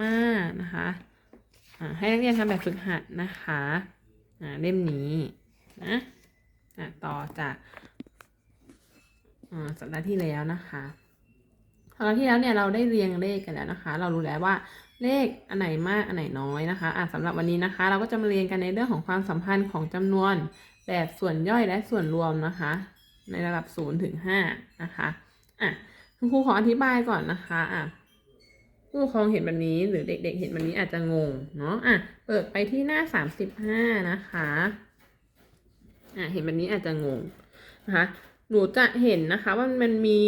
มานะคะให้นักเรียนทำแบบฝึกหัดนะคะเล่มนี้นะะต่อจากสัปดาห์ที่แล้วนะคะสัปดาห์ที่แล้วเนี่ยเราได้เรียงเลขกันแล้วนะคะ เรารู้แล้วว่าเลขอันไหนมากอันไหนน้อยนะคะอะสำหรับวันนี้นะคะ เราก็จะมาเรียนกันในเรื่องของความสัมพันธ์ของจำนวนแบบส่วนย่อยและส่วนรวมนะคะ ในระดับ0ถึง5นะคะอะคุณครูขออธิบายก่อนนะคะอะ ผู้ปกครองเห็นแบบนี้หรือเด็กๆเห็นแบบนี้อาจจะงงเนาะอะเปิดไปที่หน้าสามสิบห้านะคะอะเห็นแบบนี้อาจจะงงนะคะหนูจะเห็นนะคะว่ามันมี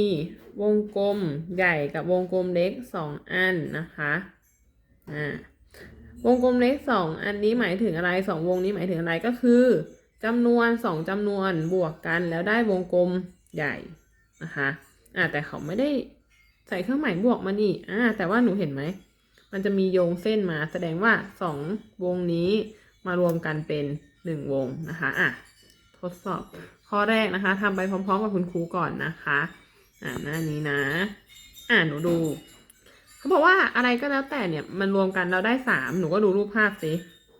วงกลมใหญ่กับวงกลมเล็กสองอันนะคะอ่าวงกลมเล็กสองอันนี้หมายถึงอะไรสองวงนี้หมายถึงอะไรก็คือจำนวนสองจำนวนบวกกันแล้วได้วงกลมใหญ่นะคะอะแต่เขาไม่ได้ ใส่เครื่องหมายบวกมานี่อ่าแต่ว่าหนูเห็นไหม มันจะมีโยงเส้นมา แสดงว่าสองวงนี้มารวมกันเป็นหนึ่งวงนะคะอะทดสอบข้อแรกนะคะทำไปพร้อมๆกับคุณครูก่อนนะคะ อ่าหน้านี้นะ อ่าหนูดูเขาบอกว่าอะไรก็แล้วแต่เนี่ยมันรวมกันเราได้สามหนูก็ดูรูปภาพสิ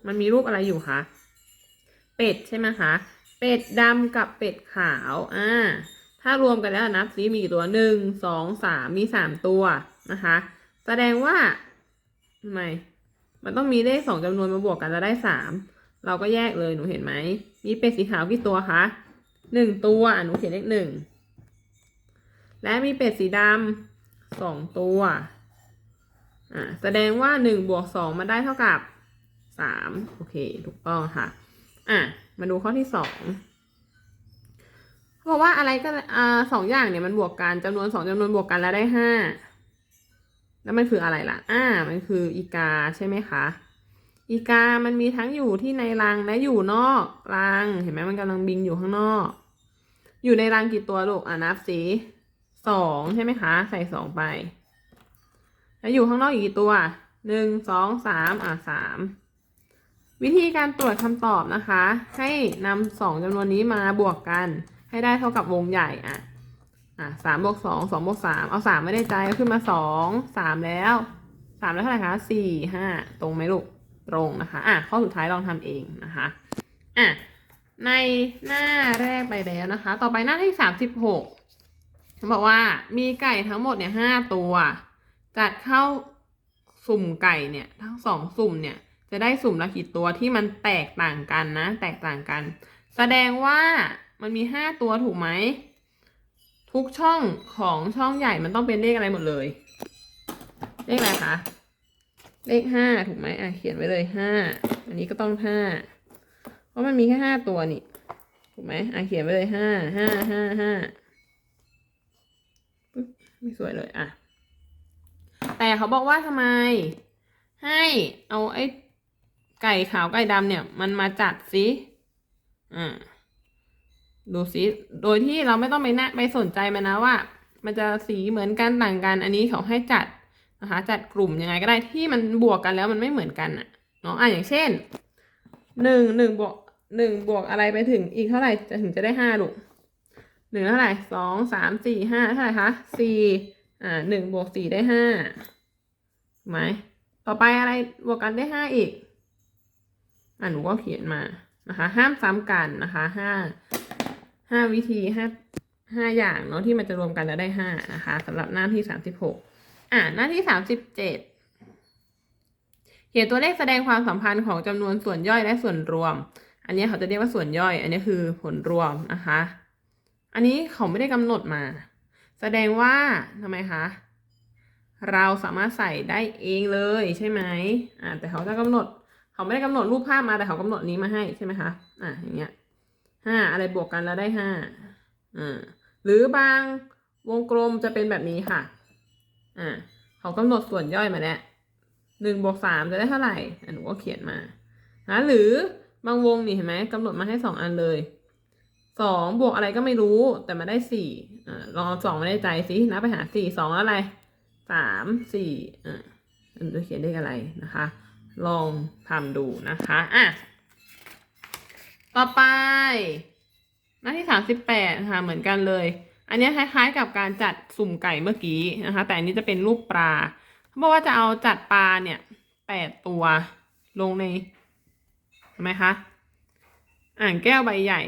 มันมีรูปอะไรอยู่คะ เป็ดใช่ไหมคะ เป็ดดำกับเป็ดขาว อ่า ถ้ารวมกันแล้วนับซิมีกี่ตัวหนึ่งสองสามมีสามตัวนะคะ แสดงว่าทำไมมันต้องมีเลขสองจำนวนมาบวกกันแล้วได้สามเราก็แยกเลยหนูเห็นไหมมีเป็ดสีขาวกี่ตัวคะหนึ่งตัวหนูเขียนเลขหนึ่งและมีเป็ดสีดำสองตัวอ่าแสดงว่าหนึ่งบวกสองมาได้เท่ากับสามโอเค ถูกต้องค่ะ อะ มาดูข้อที่สอง เพราะว่าอะไรก็อ่าสองอย่างเนี่ยมันบวกกันจำนวนสองจำนวนบวกกันแล้วได้ห้าแล้วมันคืออะไรล่ะ อ่า มันคืออีกาใช่ไหมคะ อีกามันมีทั้งอยู่ที่ในรังและอยู่นอกรัง เห็นไหมมันกำลังบินอยู่ข้างนอก อยู่ในรังกี่ตัวลูกอ่านับสิสองใช่ไหมคะ ใส่สองไป แล้วอยู่ข้างนอกอีกกี่ตัวหนึ่งสองสามอ่าสามวิธีการตรวจคำตอบนะคะ ให้นำสองจำนวนนี้มาบวกกัน ให้ได้เท่ากับวงใหญ่อะอะสามบวกสองสองบวกสามเอาสามไม่ได้ใจก็ขึ้นมาสองสามแล้วสามแล้วเท่าไหร่คะสี่ห้าตรงไหมลูกตรงนะคะอะข้อสุดท้ายลองทำเองนะคะอะในหน้าแรกไปแล้วนะคะ ต่อไปหน้าที่สามสิบหกบอกว่ามีไก่ทั้งหมดเนี่ยห้าตัว จัดเข้าสุ่มไก่เนี่ยทั้งสองสุ่มเนี่ยจะได้สุ่มละกี่ตัวที่มันแตกต่างกันนะ แตกต่างกัน แสดงว่า มันมีห้าตัวถูกไหม ทุกช่องของช่องใหญ่มันต้องเป็นเลขอะไรหมดเลย เลขอะไรคะ เลขห้าถูกไหมอะเขียนไว้เลยห้า อันนี้ก็ต้องห้า เพราะมันมีแค่ห้าตัวนี่ ถูกไหมอะเขียนไว้เลยห้า ห้า ห้า ห้าไม่สวยเลยอะ แต่เขาบอกว่าทำไม ให้เอาไอ้ไก่ขาวไก่ดำเนี่ย มันมาจัดสิอ่า ดูสิโดยที่เราไม่ต้องไปนะไปสนใจมันนะว่า มันจะสีเหมือนกันต่างกัน อันนี้เขาให้จัดนะคะ จัดกลุ่มยังไงก็ได้ที่มันบวกกันแล้วมันไม่เหมือนกันอะเนาะอะอย่างเช่นหนึ่งหนึ่งบวกหนึ่งบวกอะไรไปถึงอีกเท่าไหร่จะถึงจะได้ห้าลูกหนึ่งเท่าไหร่สองสามสี่ห้าเท่าไหร่คะสี่อ่าหนึ่งบวกสี่ได้ห้าไหมต่อไปอะไรบวกกันได้ห้าอีกอะหนูก็เขียนมานะคะ ห้ามซ้ำกันนะคะห้า ห้าวิธีห้าห้าอย่างเนาะที่มันจะรวมกันแล้วได้ห้านะคะสำหรับหน้าที่สามสิบหกอ่าหน้าที่สามสิบเจ็ดเขียนตัวเลขแสดงความสัมพันธ์ของจำนวนส่วนย่อยและส่วนรวม อันนี้เขาจะเรียกว่าส่วนย่อย อันนี้คือผลรวมนะคะ อันนี้เขาไม่ได้กำหนดมา แสดงว่าทำไมคะเราสามารถใส่ได้เองเลยใช่ไหมอ่าแต่เขาจะกำหนด เขาไม่ได้กำหนดรูปภาพมาแต่เขากำหนดนี้มาให้ใช่ไหมคะอ่าอย่างเงี้ย ห้าอะไรบวกกันแล้วได้ห้าอ่าหรือบางวงกลมจะเป็นแบบนี้ค่ะ อ่าเขากำหนดส่วนย่อยมาแล้วหนึ่งบวกสามจะได้เท่าไหร่อะหนูก็เขียนมานะหรือบางวงนี่เห็นไหมกำหนดมาให้สองอันเลยสองบวกอะไรก็ไม่รู้แต่มาได้สี่อ่าลองสองมาได้ใจสินับไปหาสี่สองอะไรสามสี่อ่าอันจะเขียนได้อะไรนะคะ ลองทำดูนะคะอะ ต่อไป หน้าที่สามสิบแปดค่ะเหมือนกันเลย อันนี้คล้ายๆกับการจัดสุ่มไก่เมื่อกี้นะคะ แต่อันนี้จะเป็นรูปปลาเขาบอกว่าจะเอาจัดปลาเนี่ยแปดตัวลงในเห็นไหมคะอ่างแก้วใบใหญ่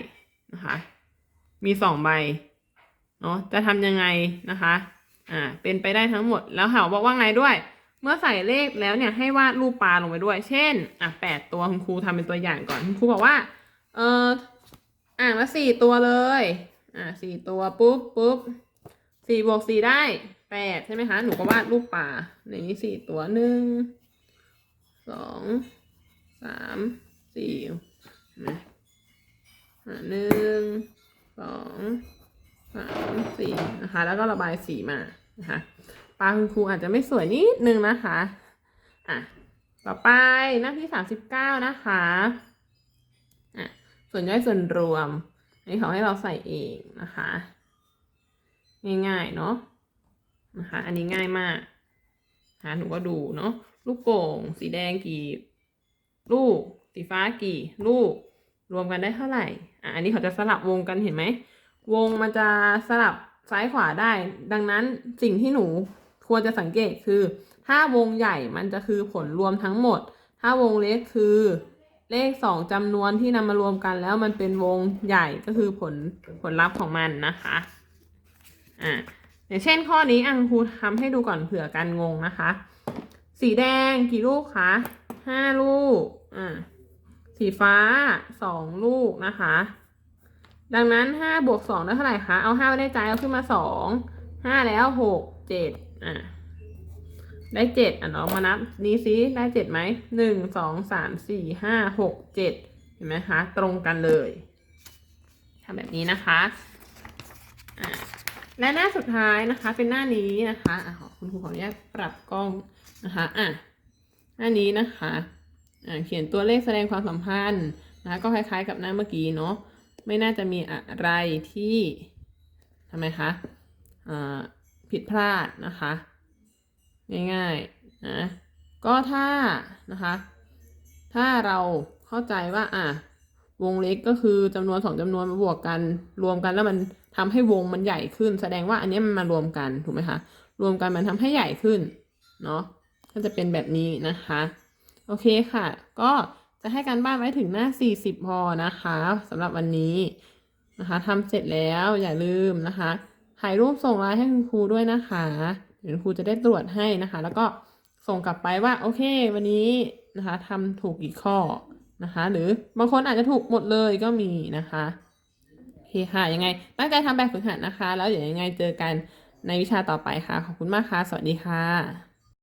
นะคะ มีสองใบเนาะจะทำยังไงนะคะ อ่า เป็นไปได้ทั้งหมด แล้วเขาบอกว่าไงด้วย เมื่อใส่เลขแล้วเนี่ยให้วาดรูปปลาลงไปด้วย เช่น อะแปดตัวคุณครูทำเป็นตัวอย่างก่อน คุณครูบอกว่า เอออ่างละสี่ตัวเลย อ่าสี่ตัวปุ๊บปุ๊บสี่บวกสี่ได้แปดใช่ไหมคะ หนูก็วาดรูปปลาในนี้สี่ตัวหนึ่งสองสามสี่เห็นไหมอ่าหนึ่งสองสามสี่นะคะ แล้วก็ระบายสีมานะคะปลาคุณครูอาจจะไม่สวยนิดนึงนะคะ อะ ต่อไปหน้าที่สามสิบเก้านะคะ ส่วนย่อยส่วนรวมอันนี้เขาให้เราใส่เองนะคะ ง่ายๆเนาะนะคะ อันนี้ง่ายมากนะคะหนูก็ดูเนาะลูกโป่ง สีแดงกี่ ลูก สีฟ้ากี่ ลูก รวมกันได้เท่าไหร่อะอันนี้เขาจะสลับวงกันเห็นไหมวงมันจะสลับซ้ายขวาได้ ดังนั้นสิ่งที่หนูควรจะสังเกตคือ ถ้าวงใหญ่มันจะคือผลรวมทั้งหมด ถ้าวงเล็กคือ เลขสองจำนวนที่นำมารวมกันแล้วมันเป็นวงใหญ่ก็คือผลผลลัพธ์ของมันนะคะอ่าอย่างเช่นข้อนี้อังครูทำให้ดูก่อนเผื่อการงงนะคะ สีแดงกี่ลูกคะห้าลูกอ่าสีฟ้าสองลูกนะคะ ดังนั้นห้าบวกสองได้เท่าไหร่คะ เอาห้าไว้ในใจเอาขึ้นมาสองห้าแล้วหกเจ็ดอะ ได้เจ็ดอะเรามานับนี้ซิได้เจ็ดไหมหนึ่งสองสามสี่ห้าหกเจ็ดเห็นไหมคะ ตรงกันเลยทำแบบนี้นะคะะและหน้าสุดท้ายนะคะ เป็นหน้านี้นะคะอะคุณครูขออนุญาตปรับกล้องนะคะอะหน้านี้นะคะอะเขียนตัวเลขแสดงความสัมพันธ์นะคะก็คล้ายๆกับหน้าเมื่อกี้เนาะไม่น่าจะมีอะไรที่ทำไมคะอ่าผิดพลาดนะคะ ง่ายๆนะก็ถ้านะคะ ถ้าเราเข้าใจว่าอะวงเล็กก็คือจำนวนสองจำนวนมาบวกกัน รวมกันแล้วมันทำให้วงมันใหญ่ขึ้น แสดงว่าอันนี้มันมารวมกันถูกไหมคะรวมกันมันทำให้ใหญ่ขึ้นเนาะก็จะเป็นแบบนี้นะคะ โอเคค่ะ ก็จะให้การบ้านไว้ถึงหน้า 40 พอนะคะสำหรับวันนี้นะคะทำเสร็จแล้วอย่าลืมนะคะถ่ายรูปส่งไลน์ให้คุณครูด้วยนะคะ ดี๋ยวคุณครูจะได้ตรวจให้นะคะ แล้วก็ส่งกลับไปว่าโอเค วันนี้นะคะทำถูกกี่ข้อนะคะ หรือบางคนอาจจะถูกหมดเลยก็มีนะคะโอเคค่ะยังไง ตั้งใจทำแบบฝึกหัดนะคะ แล้วเดี๋ยวยังไงเจอกันในวิชาต่อไปค่ะ ขอบคุณมากค่ะ สวัสดีค่ะ